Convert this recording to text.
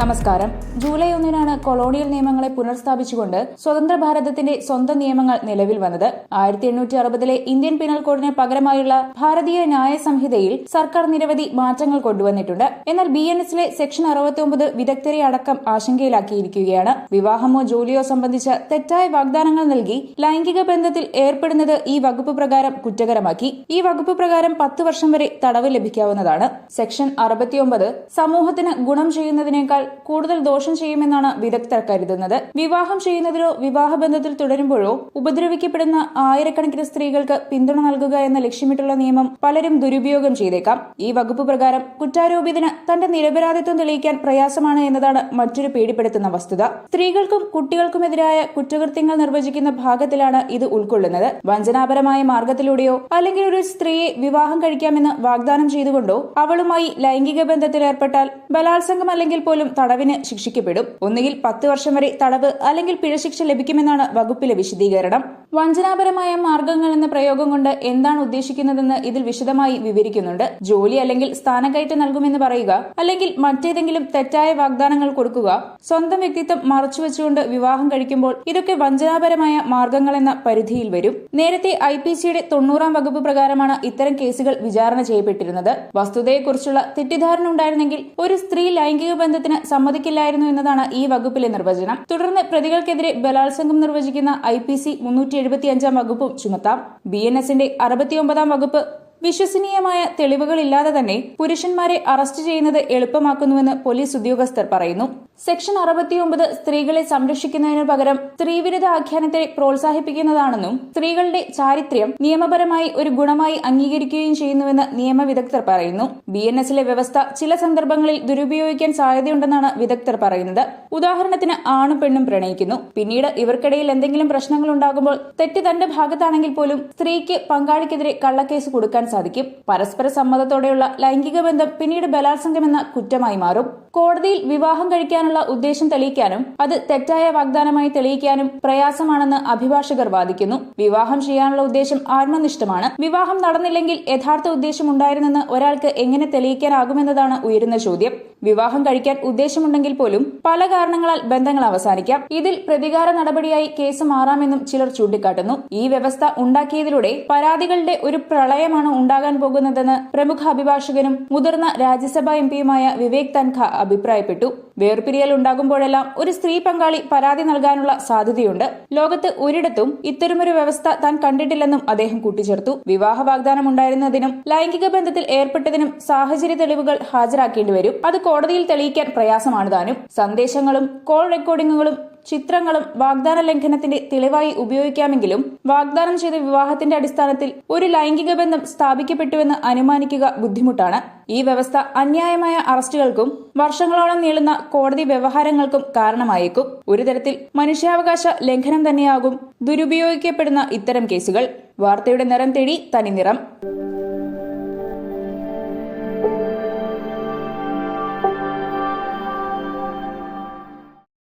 നമസ്കാരം. ജൂലൈ ഒന്നിനാണ് കൊളോണിയൽ നിയമങ്ങളെ പുനർസ്ഥാപിച്ചുകൊണ്ട് സ്വതന്ത്ര ഭാരതത്തിന്റെ സ്വന്തം നിയമങ്ങൾ നിലവിൽ വന്നത്. ആയിരത്തി എണ്ണൂറ്റി അറുപതിലെ ഇന്ത്യൻ പിനൽ കോഡിന് പകരമായുള്ള ഭാരതീയ ന്യായ സംഹിതയിൽ സർക്കാർ നിരവധി മാറ്റങ്ങൾ കൊണ്ടുവന്നിട്ടുണ്ട്. എന്നാൽ ബി എൻ എസിലെ സെക്ഷൻ അറുപത്തിയൊമ്പത് വിദഗ്ധരെ അടക്കം ആശങ്കയിലാക്കിയിരിക്കുകയാണ്. വിവാഹമോ ജോലിയോ സംബന്ധിച്ച തെറ്റായ വാഗ്ദാനങ്ങൾ നൽകി ലൈംഗിക ബന്ധത്തിൽ ഏർപ്പെടുന്നത് ഈ വകുപ്പ് പ്രകാരം കുറ്റകരമാക്കി. ഈ വകുപ്പ് പ്രകാരം പത്ത് വർഷം വരെ തടവ് ലഭിക്കാവുന്നതാണ്. സെക്ഷൻ അറുപത്തിയൊമ്പത് സമൂഹത്തിന് ഗുണം ചെയ്യുന്നതിനേക്കാൾ കൂടുതൽ ദോഷം ചെയ്യുമെന്നാണ് വിദഗ്ധർ കരുതുന്നത്. വിവാഹം ചെയ്യുന്നതിലോ വിവാഹബന്ധത്തിൽ തുടരുമ്പോഴോ ഉപദ്രവിക്കപ്പെടുന്ന ആയിരക്കണക്കിന് സ്ത്രീകൾക്ക് പിന്തുണ നൽകുക എന്ന ലക്ഷ്യമിട്ടുള്ള നിയമം പലരും ദുരുപയോഗം ചെയ്തേക്കാം. ഈ വകുപ്പ് പ്രകാരം കുറ്റാരോപിതന് തന്റെ നിരപരാധിത്വം തെളിയിക്കാൻ പ്രയാസമാണ് എന്നതാണ് മറ്റൊരു പേടിപ്പെടുത്തുന്ന വസ്തുത. സ്ത്രീകൾക്കും കുട്ടികൾക്കുമെതിരായ കുറ്റകൃത്യങ്ങൾ നിർവചിക്കുന്ന ഭാഗത്തിലാണ് ഇത് ഉൾക്കൊള്ളുന്നത്. വഞ്ചനാപരമായ മാർഗത്തിലൂടെയോ അല്ലെങ്കിൽ ഒരു സ്ത്രീയെ വിവാഹം കഴിക്കാമെന്ന് വാഗ്ദാനം ചെയ്തുകൊണ്ടോ അവളുമായി ലൈംഗിക ബന്ധത്തിൽ ഏർപ്പെട്ടാൽ ബലാത്സംഗം അല്ലെങ്കിൽ പോലും തടവിന് ശിക്ഷിക്കപ്പെടും. ഒന്നുകിൽ പത്ത് വർഷം വരെ തടവ് അല്ലെങ്കിൽ പിഴശിക്ഷ ലഭിക്കുമെന്നാണ് വകുപ്പിലെ വിശദീകരണം. വഞ്ചനാപരമായ മാർഗങ്ങൾ എന്ന പ്രയോഗം കൊണ്ട് എന്താണ് ഉദ്ദേശിക്കുന്നതെന്ന് ഇതിൽ വിശദമായി വിവരിക്കുന്നുണ്ട്. ജോലി അല്ലെങ്കിൽ സ്ഥാനക്കയറ്റം നൽകുമെന്ന് പറയുക അല്ലെങ്കിൽ മറ്റേതെങ്കിലും തെറ്റായ വാഗ്ദാനങ്ങൾ കൊടുക്കുക സ്വന്തം വ്യക്തിത്വം മറച്ചുവെച്ചുകൊണ്ട് വിവാഹം കഴിക്കുമ്പോൾ ഇതൊക്കെ വഞ്ചനാപരമായ മാർഗങ്ങൾ എന്ന പരിധിയിൽ വരും. നേരത്തെ ഐ പി സിയുടെ തൊണ്ണൂറാം വകുപ്പ് പ്രകാരമാണ് ഇത്തരം കേസുകൾ വിചാരണ ചെയ്യപ്പെട്ടിരുന്നത്. വസ്തുതയെക്കുറിച്ചുള്ള തെറ്റിദ്ധാരണ ഉണ്ടായിരുന്നെങ്കിൽ ഒരു സ്ത്രീ ലൈംഗിക ബന്ധത്തിന് സമ്മതിക്കില്ലായിരുന്നു എന്നതാണ് ഈ വകുപ്പിലെ നിർവചനം. തുടർന്ന് പ്രതികൾക്കെതിരെ ബലാത്സംഗം നിർവചിക്കുന്ന ഐ പി സി മുന്നൂറ്റി എഴുപത്തിയഞ്ചാം വകുപ്പും ചുമത്താം. ബി എൻ എസിന്റെ അറുപത്തിയൊമ്പതാം വകുപ്പ് വിശ്വസനീയമായ തെളിവുകളില്ലാതെ തന്നെ പുരുഷന്മാരെ അറസ്റ്റ് ചെയ്യുന്നത് എളുപ്പമാക്കുന്നുവെന്ന് പോലീസ് ഉദ്യോഗസ്ഥർ പറയുന്നു. സെക്ഷൻ അറുപത്തിയൊമ്പത് സ്ത്രീകളെ സംരക്ഷിക്കുന്നതിനു പകരം സ്ത്രീവിരുദ്ധ ആഖ്യാനത്തെ പ്രോത്സാഹിപ്പിക്കുന്നതാണെന്നും സ്ത്രീകളുടെ ചാരിത്ര്യം നിയമപരമായി ഒരു ഗുണമായി അംഗീകരിക്കുകയും ചെയ്യുന്നുവെന്ന് നിയമവിദഗ്ധർ പറയുന്നു. ബി എൻ എസിലെ വ്യവസ്ഥ ചില സന്ദർഭങ്ങളിൽ ദുരുപയോഗിക്കാൻ സാധ്യതയുണ്ടെന്നാണ് വിദഗ്ധർ പറയുന്നത്. ഉദാഹരണത്തിന് ആണും പെണ്ണും പ്രണയിക്കുന്നു. പിന്നീട് ഇവർക്കിടയിൽ എന്തെങ്കിലും പ്രശ്നങ്ങൾ ഉണ്ടാകുമ്പോൾ തെറ്റ് തന്റെ ഭാഗത്താണെങ്കിൽ പോലും സ്ത്രീക്ക് പങ്കാളിക്കെതിരെ കള്ളക്കേസ് കൊടുക്കാൻ സാധിക്കും. പരസ്പര സമ്മതത്തോടെയുള്ള ലൈംഗിക ബന്ധം പിന്നീട് ബലാത്സംഗമെന്ന കുറ്റമായി മാറും. കോടതിയിൽ വിവാഹം കഴിക്കാനുള്ള ഉദ്ദേശം തെളിയിക്കാനും അത് തെറ്റായ വാഗ്ദാനമായി തെളിയിക്കാനും പ്രയാസമാണെന്ന് അഭിഭാഷകർ വാദിക്കുന്നു. വിവാഹം ചെയ്യാനുള്ള ഉദ്ദേശം ആത്മനിഷ്ഠമാണ്. വിവാഹം നടന്നില്ലെങ്കിൽ യഥാർത്ഥ ഉദ്ദേശം ഉണ്ടായിരുന്നെന്ന് ഒരാൾക്ക് എങ്ങനെ തെളിയിക്കാനാകുമെന്നതാണ് ഉയരുന്ന ചോദ്യം. വിവാഹം കഴിക്കാൻ ഉദ്ദേശമുണ്ടെങ്കിൽ പോലും പല കാരണങ്ങളാൽ ബന്ധങ്ങൾ അവസാനിക്കാം. ഇതിൽ പ്രതികാര നടപടിയായി കേസ് മാറാമെന്നും ചിലർ ചൂണ്ടിക്കാട്ടുന്നു. ഈ വ്യവസ്ഥ ഉണ്ടാക്കിയതിലൂടെ പരാതികളുടെ ഒരു പ്രളയമാണ് ഉണ്ടാകാൻ പോകുന്നതെന്ന് പ്രമുഖ അഭിഭാഷകനും മുതിർന്ന രാജ്യസഭാ എംപിയുമായ വിവേക് തൻഖ അഭിപ്രായപ്പെട്ടു. വേർപിരിയൽ ഉണ്ടാകുമ്പോഴെല്ലാം ഒരു സ്ത്രീ പങ്കാളി പരാതി നൽകാനുള്ള സാധ്യതയുണ്ട്. ലോകത്ത് ഒരിടത്തും ഇത്തരമൊരു വ്യവസ്ഥ താൻ കണ്ടിട്ടില്ലെന്നും അദ്ദേഹം കൂട്ടിച്ചേർത്തു. വിവാഹ വാഗ്ദാനം ഉണ്ടായിരുന്നതിനും ലൈംഗിക ബന്ധത്തിൽ ഏർപ്പെട്ടതിനും സാഹചര്യ തെളിവുകൾ ഹാജരാക്കേണ്ടി വരും. അത് കോടതിയിൽ തെളിയിക്കാൻ പ്രയാസമാണ് താനും. സന്ദേശങ്ങളും കോൾ റെക്കോർഡിംഗുകളും ചിത്രങ്ങളും വാഗ്ദാന ലംഘനത്തിന്റെ തെളിവായി ഉപയോഗിക്കാമെങ്കിലും വാഗ്ദാനം ചെയ്ത വിവാഹത്തിന്റെ അടിസ്ഥാനത്തിൽ ഒരു ലൈംഗിക ബന്ധം സ്ഥാപിക്കപ്പെട്ടുവെന്ന് അനുമാനിക്കുക ബുദ്ധിമുട്ടാണ്. ഈ വ്യവസ്ഥ അന്യായമായ അറസ്റ്റുകൾക്കും വർഷങ്ങളോളം നീളുന്ന കോടതി വ്യവഹാരങ്ങൾക്കും കാരണമായേക്കും. ഒരു തരത്തിൽ മനുഷ്യാവകാശ ലംഘനം തന്നെയാകും ദുരുപയോഗിക്കപ്പെടുന്ന ഇത്തരം കേസുകൾ. വാർത്തയുടെ നിറം തേടി തനി നിറം